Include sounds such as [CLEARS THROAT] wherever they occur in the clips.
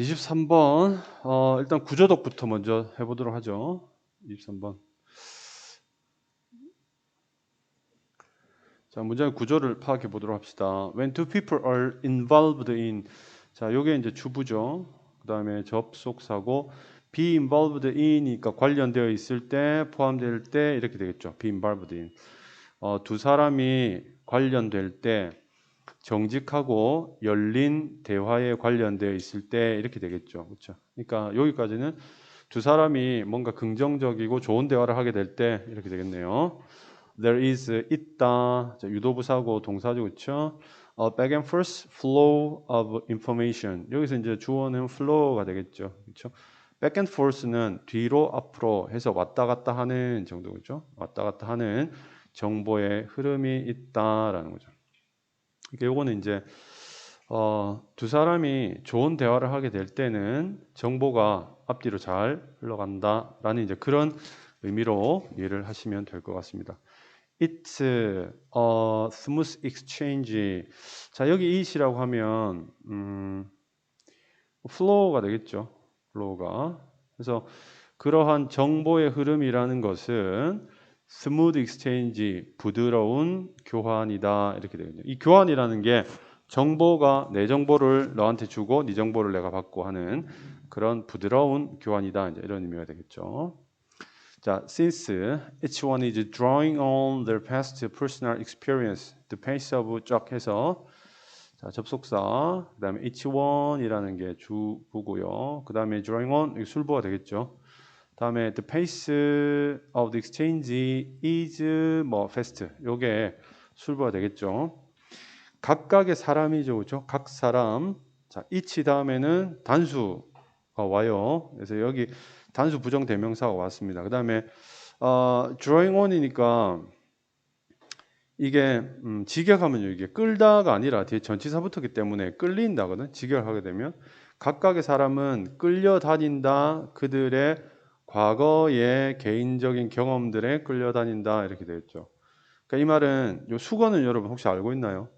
23번. 어, 일단 구조독부터 먼저 해보도록 하죠. 23번. 자, 문장의 구조를 파악해 보도록 합시다. When two people are involved in 자, 요게 이제 주부죠. 그 다음에 접속사고 be involved in이니까 관련되어 있을 때 포함될 때 이렇게 되겠죠. be involved in. 어, 두 사람이 관련될 때 정직하고 열린 대화에 관련되어 있을 때 이렇게 되겠죠. 그렇죠? 그러니까 여기까지는 두 사람이 뭔가 긍정적이고 좋은 대화를 하게 될 때 이렇게 되겠네요. There is 있다. 자, 유도부사고 동사죠. 그렇죠? A back and forth flow of information. 여기서 이제 주어는 flow가 되겠죠. 그렇죠? back and forth는 뒤로 앞으로 해서 왔다 갔다 하는 정도죠. 왔다 갔다 하는 정보의 흐름이 있다라는 거죠. 이게 요거는 이제 어, 두 사람이 좋은 대화를 하게 될 때는 정보가 앞뒤로 잘 흘러간다라는 이제 그런 의미로 이해를 하시면 될 것 같습니다. It's a smooth exchange. 자 여기 it이라고 하면 음, flow가 되겠죠. flow가. 그래서 그러한 정보의 흐름이라는 것은 스무드 익스체인지 부드러운 교환이다 이렇게 되거든요. 이 교환이라는 게 정보가 내 정보를 너한테 주고 네 정보를 내가 받고 하는 그런 부드러운 교환이다 이제 이런 의미가 되겠죠. 자, since each one is drawing on their past personal experience, the pace of 쫙 해서 자, 접속사, 그 다음에 each one이라는 게 주부고요. 그 다음에 drawing on 술부가 되겠죠. 다음에 the pace of the exchange is 뭐 fast. 요게 술부가 되겠죠. 각각의 사람이죠. 그렇죠? 각 사람. 자, each 다음에는 단수가 와요. 그래서 여기 단수 부정 대명사가 왔습니다. 그다음에 어, drawing on이니까 이게 음, 직역하면요 이게 끌다가 아니라 뒤에 전치사 붙었기 때문에 끌린다거든 직역하게 되면 각각의 사람은 끌려 다닌다 그들의 과거의 개인적인 경험들에 끌려다닌다 이렇게 되겠죠. 그러니까 이 말은 요 수거는 여러분 혹시 알고 있나요?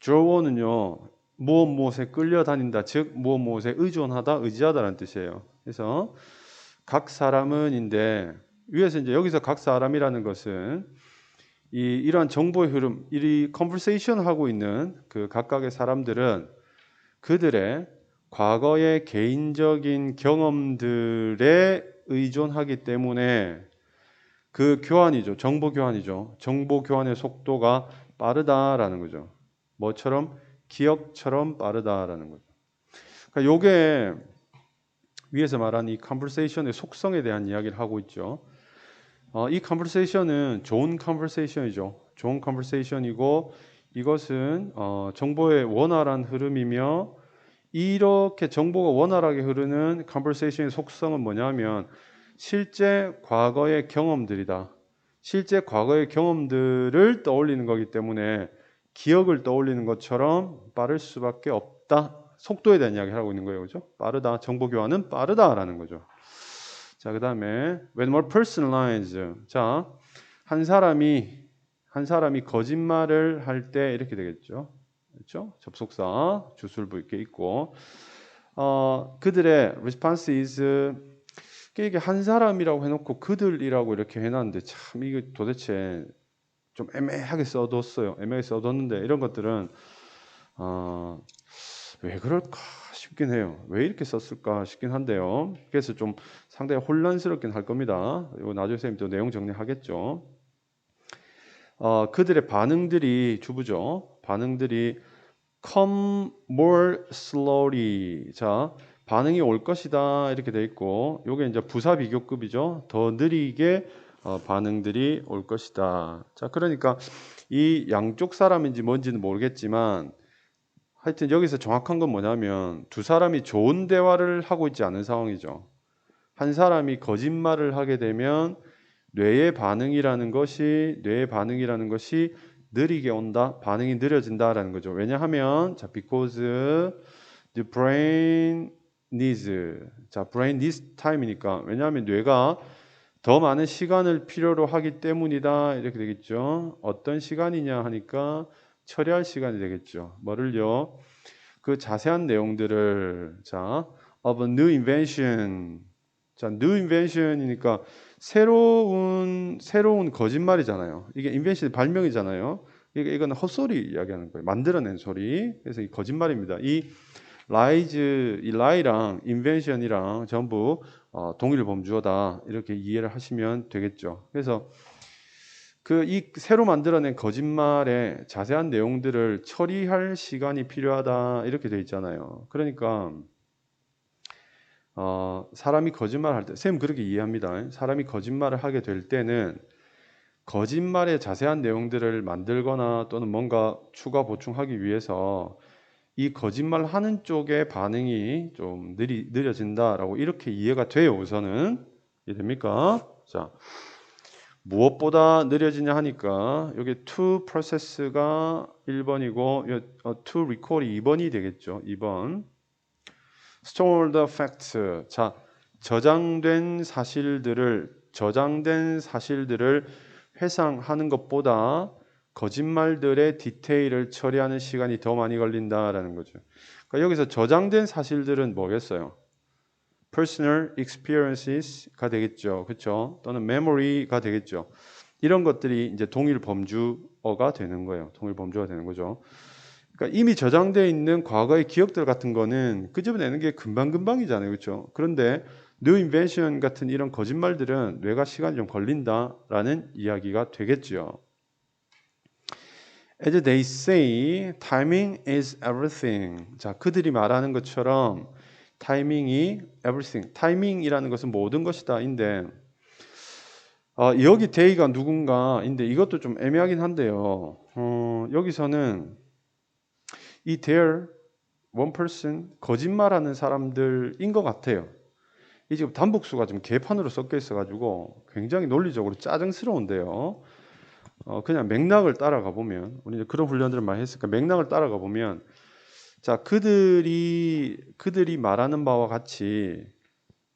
drawn은요 무엇 무엇에 끌려다닌다 즉 무엇 무엇에 의존하다 의지하다라는 뜻이에요. 그래서 각 사람은인데 위에서 이제 여기서 각 사람이라는 것은 이 이러한 정보의 흐름, 이 컨버세이션 하고 있는 그 각각의 사람들은 그들의 과거의 개인적인 경험들에 의존하기 때문에 그 교환이죠. 정보 교환이죠. 정보 교환의 속도가 빠르다라는 거죠. 뭐처럼 기억처럼 빠르다라는 거죠. 그러니까 요게 위에서 말한 이 컨버세이션의 속성에 대한 이야기를 하고 있죠. 어, 이 컨버세이션은 좋은 컨버세이션이죠. 좋은 컨버세이션이고 이것은 어, 정보의 원활한 흐름이며 이렇게 정보가 원활하게 흐르는 컨버세이션의 속성은 뭐냐면 실제 과거의 경험들이다. 실제 과거의 경험들을 떠올리는 거기 때문에 기억을 떠올리는 것처럼 빠를 수밖에 없다. 속도에 대한 이야기를 하고 있는 거예요. 그죠? 빠르다. 정보 교환은 빠르다라는 거죠. 자, 그다음에 when more personalized. 자, 한 사람이 한 사람이 거짓말을 할 때 이렇게 되겠죠. 그렇죠? 접속사 주술부 이렇게 있고 어, 그들의 response is 이게 한 사람이라고 해놓고 그들이라고 이렇게 해놨는데 참 이거 도대체 좀 애매하게 써뒀어요. 애매하게 써뒀는데 이런 것들은 어, 왜 그럴까 싶긴 해요. 왜 이렇게 썼을까 싶긴 한데요. 그래서 좀 상당히 혼란스럽긴 할 겁니다. 이거 나중에 선생님 또 내용 정리하겠죠. 어, 그들의 반응들이 주부죠. 반응들이 come more slowly. 자, 반응이 올 것이다 이렇게 돼 있고, 요게 이제 부사 비교급이죠. 더 느리게 어, 반응들이 올 것이다. 자, 그러니까 이 양쪽 사람인지 뭔지는 모르겠지만, 하여튼 여기서 정확한 건 뭐냐면 두 사람이 좋은 대화를 하고 있지 않은 상황이죠. 한 사람이 거짓말을 하게 되면 뇌의 반응이라는 것이 뇌의 반응이라는 것이 느리게 온다, 반응이 느려진다라는 거죠. 왜냐하면 자 because the brain needs 자 brain needs time이니까 왜냐하면 뇌가 더 많은 시간을 필요로 하기 때문이다 이렇게 되겠죠. 어떤 시간이냐 하니까 처리할 시간이 되겠죠. 뭐를요? 그 자세한 내용들을 자 of a new invention 자 new invention이니까 새로운 새로운 거짓말이잖아요. 이게 invention 발명이잖아요. 이게 이건 헛소리 이야기하는 거예요. 만들어낸 소리. 그래서 이 거짓말입니다. 이 라이즈, 이 라이랑 인벤션이랑 전부 어, 동일 범주어다 이렇게 이해를 하시면 되겠죠. 그래서 그 이 새로 만들어낸 거짓말의 자세한 내용들을 처리할 시간이 필요하다 이렇게 돼 있잖아요. 그러니까 어, 사람이 거짓말할 때, 쌤 그렇게 이해합니다. 사람이 거짓말을 하게 될 때는 거짓말의 자세한 내용들을 만들거나 또는 뭔가 추가 보충하기 위해서 이 거짓말 하는 쪽의 반응이 좀 느리, 느려진다라고 이렇게 이해가 돼요. 우선은 이해됩니까? 자, 무엇보다 느려지냐 하니까 여기 to process가 1번이고 어, to recall이 2번이 되겠죠. 2번. Store the facts. 자, 저장된 사실들을 저장된 사실들을 회상하는 것보다 거짓말들의 디테일을 처리하는 시간이 더 많이 걸린다라는 거죠. 그러니까 여기서 저장된 사실들은 뭐겠어요? personal experiences가 되겠죠. 그렇죠? 또는 memory가 되겠죠. 이런 것들이 이제 동일 범주어가 되는 거예요. 동일 범주어가 되는 거죠. 그러니까 이미 저장되어 있는 과거의 기억들 같은 거는 끄집어내는 게 금방금방이잖아요. 그렇죠? 그런데 new invention 같은 이런 거짓말들은 뇌가 시간이 좀 걸린다라는 이야기가 되겠죠. As they say, timing is everything. 자, 그들이 말하는 것처럼 타이밍이 everything. 타이밍이라는 것은 모든 것이다인데 어, 여기 데이가 누군가인데 이것도 좀 애매하긴 한데요. 어, 여기서는 이 there one person 거짓말하는 사람들인 것 같아요. 이 지금 단복수가 좀 개판으로 섞여 있어가지고 굉장히 논리적으로 짜증스러운데요. 어, 그냥 맥락을 따라가 보면 우리 이제 그런 훈련들을 많이 했으니까 맥락을 따라가 보면 자 그들이 그들이 말하는 바와 같이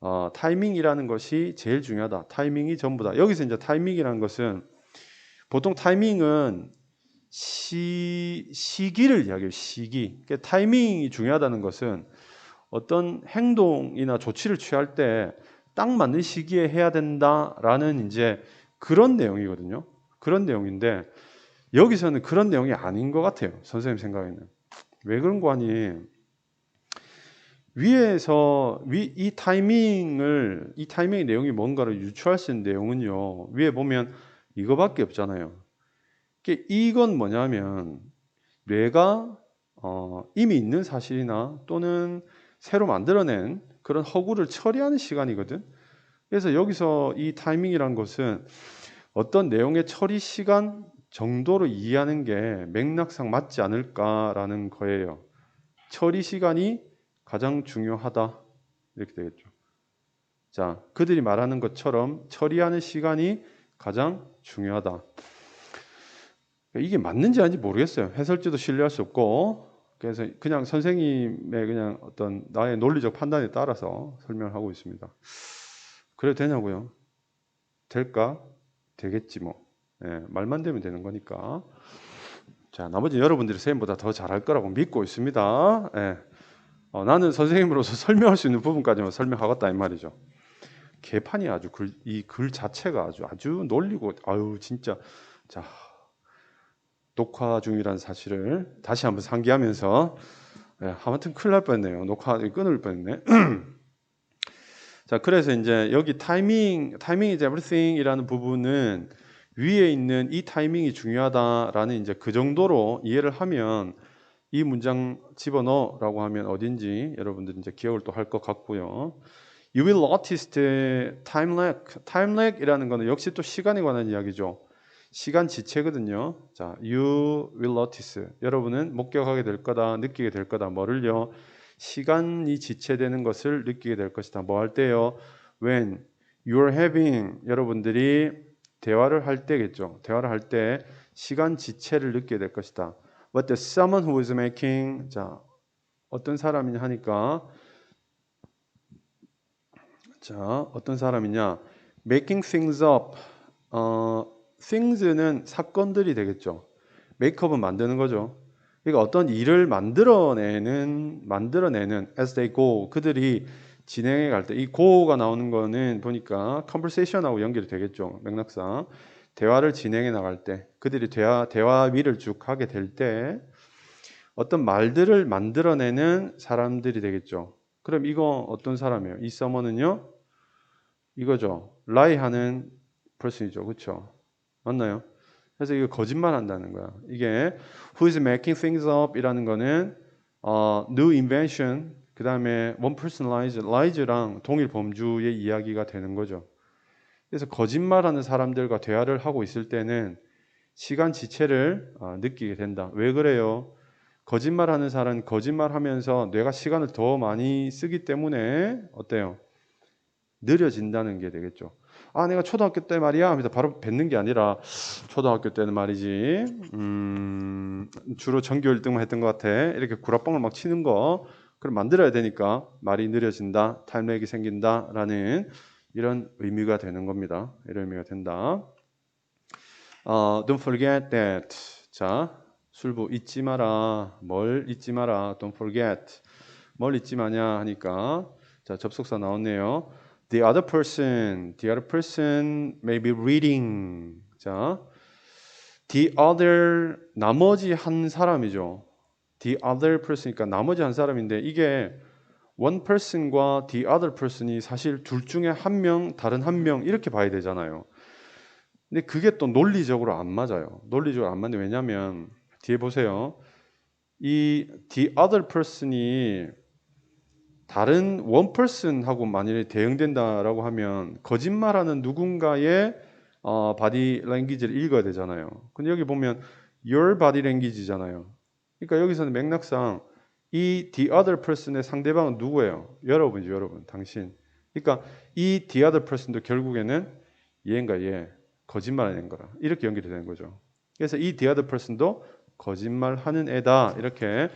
어, 타이밍이라는 것이 제일 중요하다. 타이밍이 전부다. 여기서 이제 타이밍이라는 것은 보통 타이밍은 시, 시기를 이야기해요. 시기. 그러니까 타이밍이 중요하다는 것은 어떤 행동이나 조치를 취할 때 딱 맞는 시기에 해야 된다라는 이제 그런 내용이거든요. 그런 내용인데 여기서는 그런 내용이 아닌 것 같아요. 선생님 생각에는 왜 그런 거 아니? 위에서 위, 이 타이밍을 이 타이밍의 내용이 뭔가를 유추할 수 있는 내용은요. 위에 보면 이거밖에 없잖아요. 이건 뭐냐면 뇌가 어, 이미 있는 사실이나 또는 새로 만들어낸 그런 허구를 처리하는 시간이거든. 그래서 여기서 이 타이밍이란 것은 어떤 내용의 처리 시간 정도로 이해하는 게 맥락상 맞지 않을까라는 거예요. 처리 시간이 가장 중요하다. 이렇게 되겠죠. 자, 그들이 말하는 것처럼 처리하는 시간이 가장 중요하다. 이게 맞는지 아닌지 모르겠어요. 해설지도 신뢰할 수 없고 그래서 그냥 선생님의 그냥 어떤 나의 논리적 판단에 따라서 설명을 하고 있습니다. 그래도 되냐고요? 될까? 되겠지 뭐. 예, 말만 되면 되는 거니까. 자, 나머지 여러분들이 선생님보다 더 잘할 거라고 믿고 있습니다. 예. 어, 나는 선생님으로서 [LAUGHS] 설명할 수 있는 부분까지만 설명하겠다 이 말이죠. 개판이 아주 글, 이 글 자체가 아주 아주 놀리고 아유 진짜 자 녹화 중이라는 사실을 다시 한번 상기하면서 예, 아무튼 큰일 날 뻔했네요. 녹화 끊을 뻔했네. [CLEARS THROAT] 자, 그래서 이제 여기 타이밍, 타이밍 is everything이라는 부분은 위에 있는 이 타이밍이 중요하다라는 이제 그 정도로 이해를 하면 이 문장 집어넣어라고 하면 어딘지 여러분들 이제 기억을 또 할 것 같고요. You will notice the time lag. time lag이라는 거는 역시 또 시간에 관한 이야기죠. 시간 지체거든요. 자, you will notice. 여러분은 목격하게 될 거다, 느끼게 될 거다. 뭐를요? 시간이 지체되는 것을 느끼게 될 것이다. 뭐 할 때요? When you're having 여러분들이 대화를 할 때겠죠. 대화를 할 때 시간 지체를 느끼게 될 것이다. What the someone who is making 자 어떤 사람이냐 하니까 자 어떤 사람이냐 making things up 어 things는 사건들이 되겠죠. 메이크업은 만드는 거죠. 그러니까 어떤 일을 만들어내는 만들어내는 as they go 그들이 진행해 갈 때 이 go가 나오는 거는 보니까 conversation하고 연결이 되겠죠 맥락상 대화를 진행해 나갈 때 그들이 대화 대화 위를 쭉 하게 될 때 어떤 말들을 만들어내는 사람들이 되겠죠. 그럼 이거 어떤 사람이에요? 이 서머는요? 이거죠. 라이 하는 person이죠. 그렇죠? 맞나요? 그래서 이거 거짓말 한다는 거야. 이게 who is making things up 이라는 거는 어, new invention 그 다음에 one person lies, lies랑 동일 범주의 이야기가 되는 거죠. 그래서 거짓말하는 사람들과 대화를 하고 있을 때는 시간 지체를 어, 느끼게 된다. 왜 그래요? 거짓말하는 사람은 거짓말하면서 뇌가 시간을 더 많이 쓰기 때문에 어때요? 느려진다는 게 되겠죠. 아, 내가 초등학교 때 말이야 하면서 바로 뱉는 게 아니라 초등학교 때는 말이지, 음, 주로 전교 1등만 했던 것 같아. 이렇게 구라뻥을 막 치는 거, 그럼 만들어야 되니까 말이 느려진다, 타임렉이 생긴다라는 이런 의미가 되는 겁니다. 이런 의미가 된다. 어, don't forget that. 자, 술부 잊지 마라. 뭘 잊지 마라. Don't forget. 뭘 잊지 마냐 하니까 자 접속사 나왔네요. The other person, the other person may be reading. 자, the other 나머지 한 사람이죠. The other person이니까 나머지 한 사람인데 이게 one person과 the other person이 사실 둘 중에 한 명, 다른 한 명 이렇게 봐야 되잖아요. 근데 그게 또 논리적으로 안 맞아요. 논리적으로 안 맞는데 왜냐면 뒤에 보세요. 이 the other person이 다른 person하고 만약에 대응된다라고 하면 거짓말하는 누군가의 어, 바디 랭귀지를 읽어야 되잖아요. 근데 여기 보면 your body language잖아요. 그러니까 여기서는 맥락상 이 the other person의 상대방은 누구예요? 여러분이죠, 여러분, 당신. 그러니까 이 the other person도 결국에는 얘인가 얘, 거짓말하는 거라 이렇게 연결이 되는 거죠. 그래서 이 the other person도 거짓말하는 애다 이렇게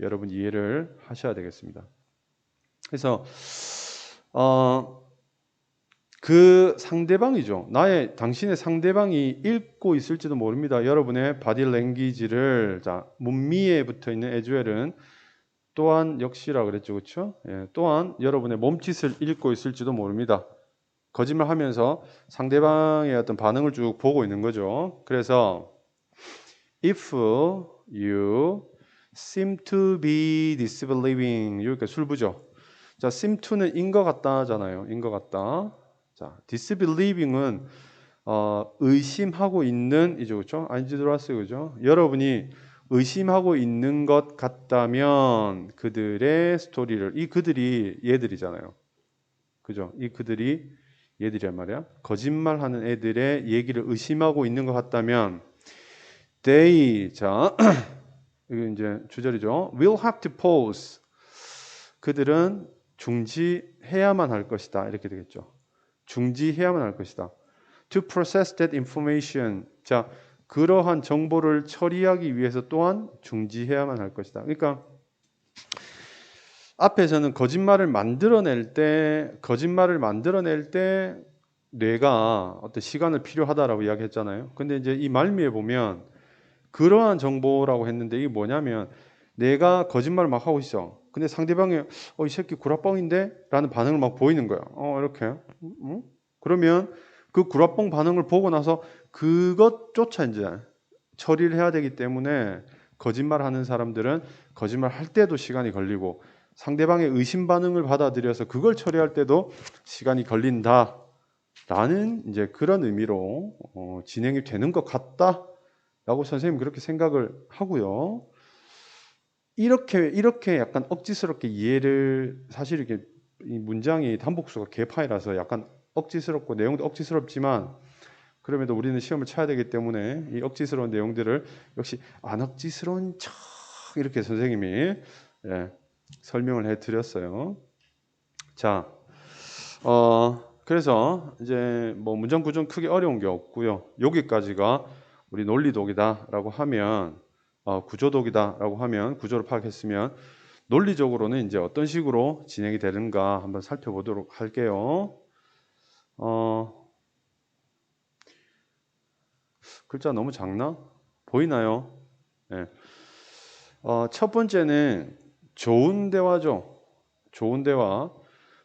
여러분 이해를 하셔야 되겠습니다. 그래서 어, 그 상대방이죠. 나의 당신의 상대방이 읽고 있을지도 모릅니다. 여러분의 바디 랭귀지를 자 문미에 붙어 있는 에듀엘은 또한 역시라 그랬죠, 그렇죠? 예, 또한 여러분의 몸짓을 읽고 있을지도 모릅니다. 거짓말하면서 상대방의 어떤 반응을 쭉 보고 있는 거죠. 그래서 if you seem to be disbelieving 이렇게 술부죠. 자, seem to는 인 것 같다잖아요. 인 것 같다. 자, disbelieving은 어, 의심하고 있는 이죠, 그렇죠? 아닌지 들어왔어요, 그죠? 여러분이 의심하고 있는 것 같다면 그들의 스토리를 이 그들이 얘들이잖아요. 그죠? 이 그들이 얘들이란 말이야. 거짓말하는 애들의 얘기를 의심하고 있는 것 같다면 they 자 [CLEARS THROAT] 이거 이제 주절이죠. will have to pause 그들은 중지해야만 할 것이다. 이렇게 되겠죠. 중지해야만 할 것이다. To process that information. 자, 그러한 정보를 처리하기 위해서 또한 중지해야만 할 것이다. 그러니까 앞에서는 거짓말을 만들어낼 때 거짓말을 만들어낼 때 뇌가 어떤 시간을 필요하다라고 이야기했잖아요. 근데 이제 이 말미에 보면 그러한 정보라고 했는데 이게 뭐냐면 내가 거짓말을 막 하고 있어. 근데 상대방이 어 이 새끼 구라뻥인데 라는 반응을 막 보이는 거야. 어 이렇게. 응? 그러면 그 구라뻥 반응을 보고 나서 그것조차 이제 처리를 해야 되기 때문에 거짓말 하는 사람들은 거짓말 할 때도 시간이 걸리고 상대방의 의심 반응을 받아들여서 그걸 처리할 때도 시간이 걸린다 라는 이제 그런 의미로 어, 진행이 되는 것 같다 라고 선생님 그렇게 생각을 하고요. 이렇게 이렇게 약간 억지스럽게 이해를 사실 이렇게 이 문장이 단복수가 개파이라서 약간 억지스럽고 내용도 억지스럽지만 그럼에도 우리는 시험을 쳐야 되기 때문에 이 억지스러운 내용들을 역시 안 억지스러운 척 이렇게 선생님이 예, 설명을 해드렸어요. 자, 어, 그래서 이제 뭐 문장 구조는 크게 어려운 게 없고요. 여기까지가 우리 논리독이다라고 하면 어, 구조독이다라고 하면 구조를 파악했으면 논리적으로는 이제 어떤 식으로 진행이 되는가 한번 살펴보도록 할게요. 어, 글자 너무 작나? 보이나요? 네. 어, 첫 번째는 좋은 대화죠. 좋은 대화.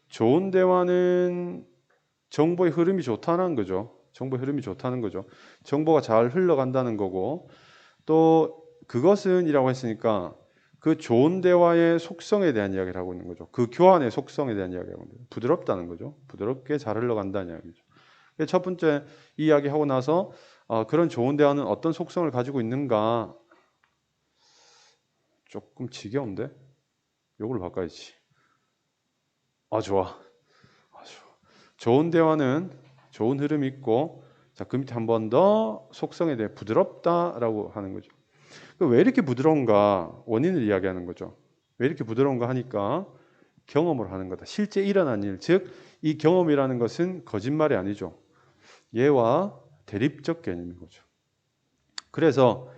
좋은 대화는 정보의 흐름이 좋다는 거죠. 정보의 흐름이 좋다는 거죠. 정보가 잘 흘러간다는 거고 또 그것은이라고 했으니까 그 좋은 대화의 속성에 대한 이야기를 하고 있는 거죠. 그 교환의 속성에 대한 이야기를 하고 있는 거죠. 부드럽다는 거죠. 부드럽게 잘 흘러간다는 이야기죠. 첫 번째 이야기 하고 나서 어, 그런 좋은 대화는 어떤 속성을 가지고 있는가 조금 지겨운데 요걸 바꿔야지. 아 좋아. 아 좋아. 좋은 대화는 좋은 흐름이 있고 자 그 밑에 한 번 더 속성에 대해 부드럽다라고 하는 거죠. 그왜 이렇게 부드러운가 원인을 이야기하는 거죠. 왜 이렇게 부드러운가 하니까 경험을 하는 거다. 실제 일어난 일, 즉 이 경험이라는 것은 거짓말이 아니죠. 얘와 대립적 개념인 거죠. 그래서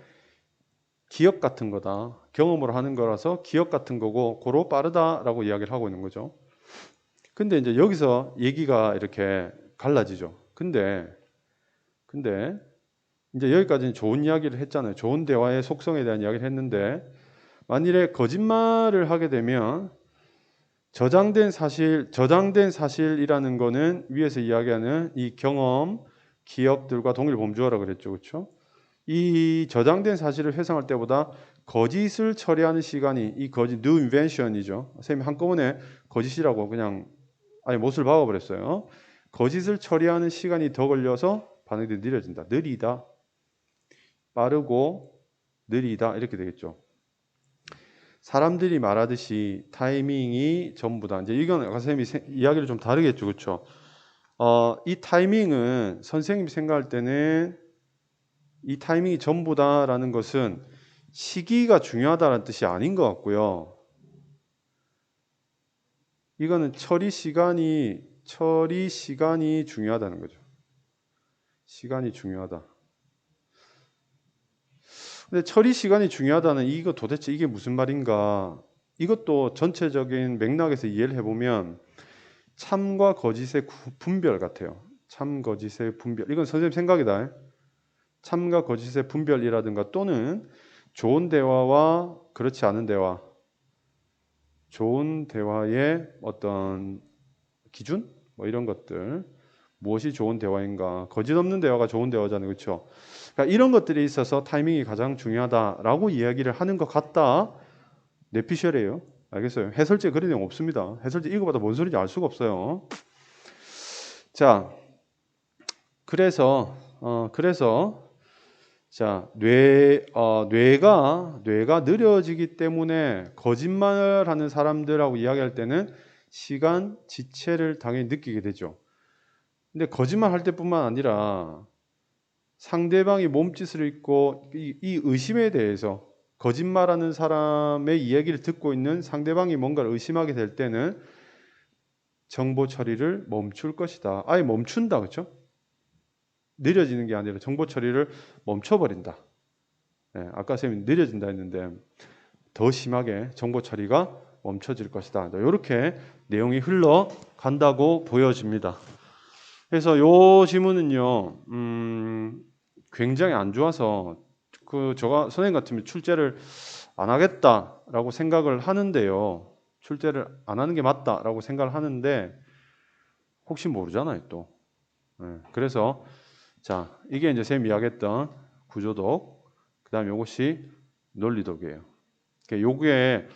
기억 같은 거다. 경험으로 하는 거라서 기억 같은 거고 고로 빠르다라고 이야기를 하고 있는 거죠. 근데 이제 여기서 얘기가 이렇게 갈라지죠. 근데 근데 이제 여기까지는 좋은 이야기를 했잖아요. 좋은 대화의 속성에 대한 이야기를 했는데 만일에 거짓말을 하게 되면 저장된 사실, 저장된 사실이라는 거는 위에서 이야기하는 이 경험, 기억들과 동일 범주어라 그랬죠. 그렇죠? 이 저장된 사실을 회상할 때보다 거짓을 처리하는 시간이 이 거짓 new invention이죠. 선생님이 한꺼번에 거짓이라고 그냥 아예 못을 박아 버렸어요. 거짓을 처리하는 시간이 더 걸려서 반응이 느려진다. 느리다. 빠르고 느리다 이렇게 되겠죠. 사람들이 말하듯이 타이밍이 전부다. 이제 이건 아까 선생님이 세- 이야기를 좀 다르겠죠, 그렇죠? 어, 이 타이밍은 선생님이 생각할 때는 이 타이밍이 전부다라는 것은 시기가 중요하다는 뜻이 아닌 것 같고요. 이거는 처리 시간이 처리 시간이 중요하다는 거죠. 시간이 중요하다. 근데 처리 시간이 중요하다는 이거 도대체 이게 무슨 말인가? 이것도 전체적인 맥락에서 이해를 해보면 참과 거짓의 구- 분별 같아요. 참 거짓의 분별. 이건 선생님 생각이다. 참과 거짓의 분별이라든가 또는 좋은 대화와 그렇지 않은 대화. 좋은 대화의 어떤 기준? 뭐 이런 것들. 무엇이 좋은 대화인가? 거짓 없는 대화가 좋은 대화잖아요. 그렇죠? 그러니까 이런 것들에 있어서 타이밍이 가장 중요하다라고 이야기를 하는 것 같다. 내피셜이에요. 알겠어요? 해설지에 그런 내용 없습니다. 해설지 이거보다 뭔 소리인지 알 수가 없어요. 자, 그래서 어, 그래서 자, 뇌 어, 뇌가 뇌가 느려지기 때문에 거짓말하는 사람들하고 이야기할 때는 시간 지체를 당연히 느끼게 되죠. 근데 거짓말 할 때뿐만 아니라 상대방이 몸짓을 읽고 이, 이 의심에 대해서 거짓말하는 사람의 이야기를 듣고 있는 상대방이 뭔가를 의심하게 될 때는 정보 처리를 멈출 것이다. 아예 멈춘다, 그렇죠? 느려지는 게 아니라 정보 처리를 멈춰버린다. 예, 아까 쌤이 느려진다 했는데 더 심하게 정보 처리가 멈춰질 것이다. 이렇게 내용이 흘러간다고 보여집니다. 그래서 요 지문은요, 음, 굉장히 안 좋아서 그 저가 선생님 같으면 출제를 안 하겠다라고 생각을 하는데요. 출제를 안 하는 게 맞다라고 생각을 하는데 혹시 모르잖아요 또. 예, 그래서 자 이게 이제 쌤 이야기했던 구조독, 그다음 요것이 논리독이에요. 그러니까 요게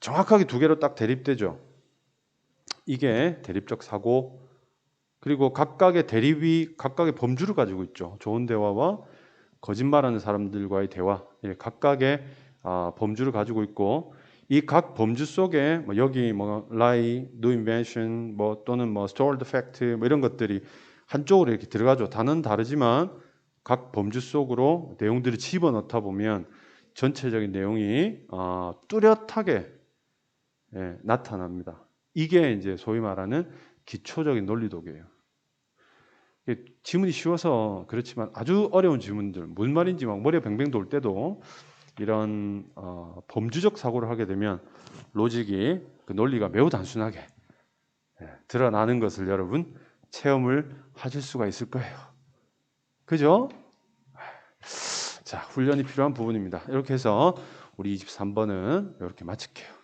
정확하게 두 개로 딱 대립되죠. 이게 대립적 사고 그리고 각각의 대립이 각각의 범주를 가지고 있죠. 좋은 대화와 거짓말하는 사람들과의 대화, 예, 각각의 아, 범주를 가지고 있고 이 각 범주 속에 뭐 여기 뭐 lie, new invention, 뭐 또는 뭐 stored fact 뭐 이런 것들이 한쪽으로 이렇게 들어가죠. 단은 다르지만 각 범주 속으로 내용들을 집어 넣다 보면 전체적인 내용이 아, 뚜렷하게 예, 나타납니다. 이게 이제 소위 말하는 기초적인 논리독이에요. 이게 지문이 쉬워서 그렇지만 아주 어려운 지문들, 뭔 말인지 막 머리에 뱅뱅 돌 때도 이런 어, 범주적 사고를 하게 되면 로직이 그 논리가 매우 단순하게 예, 드러나는 것을 여러분 체험을 하실 수가 있을 거예요. 그죠? 자, 훈련이 필요한 부분입니다. 이렇게 해서 우리 23번은 이렇게 마칠게요.